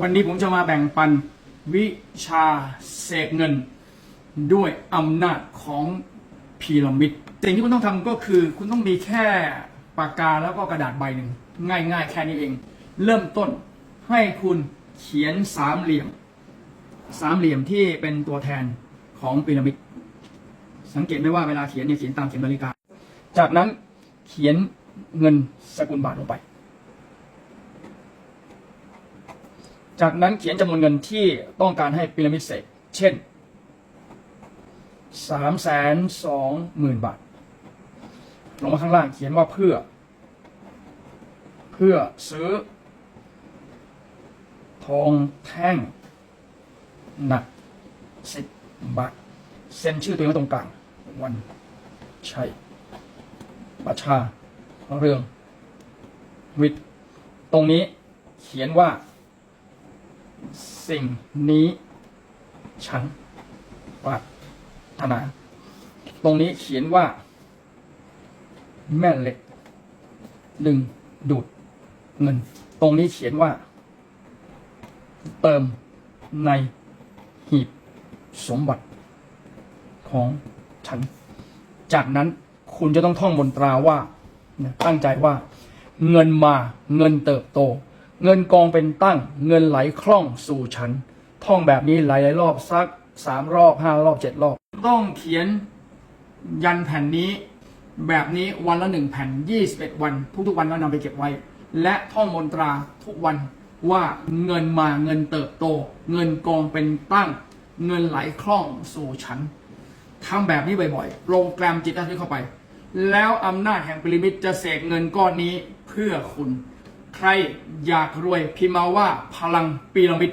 วันนี้ผมจะมาแบ่งปันวิชาเสกเงิน ด้วยอำนาจของพีระมิดสิ่งที่คุณต้องทำก็คือ คุณต้องมีแค่ปากกาแล้วก็กระดาษใบหนึ่งง่ายๆ แค่นี้เอง เริ่มต้นให้คุณเขียนสามเหลี่ยม สามเหลี่ยมที่เป็นตัวแทนของพีระมิด สังเกตไหมว่าเวลาเขียนเนี่ยเขียนตามเข็มนาฬิกา จากนั้นเขียนเงินสกุลบาทลงไป จากนั้นเขียนจำนวนเงินที่ต้องการให้พีระมิดเสกเช่นสามแสนสองหมื่นบาท ลงมาข้างล่างเขียนว่าเพื่อ เพื่อซื้อ ทองแท่ง หนักสิบบาท เซ็นชื่อตัวเองไว้ตรงกลาง วันชัยประชา เรือง วิทย์ตรงนี้เขียนว่า สิ่งนี้ ฉันปรารถนา ตรงนี้เขียนว่า แม่เหล็กดึงดูดเงิน ตรงนี้เขียนว่า เติมในหีบสมบัติของฉัน จากนั้นคุณจะต้องท่องบนตราว่า ตั้งใจว่า เงินมาเงินเติบโต เงินกองเป็นตั้ง เงินไหลคล่องสู่ฉัน ท่องแบบนี้หลายๆรอบสักสามรอบห้ารอบเจ็ดรอบ ต้องเขียนยันแผ่นนี้ แบบนี้วันละหนึ่งแผ่นยี่สิบเอ็ดวัน ทุกๆวันแล้วนำไปเก็บไว้ และท่องมนตราทุกวันว่าเงินมาเงินเติบโต เงินกองเป็นตั้ง เงินไหลคล่องสู่ฉันทำแบบนี้บ่อยๆโปรแกรมจิตอาสาเข้าไป แล้วอำนาจแห่งพีระมิดจะเสกเงินก้อนนี้เพื่อคุณ ใครอยากรวยพิมพ์มาว่าพลังปีระมิด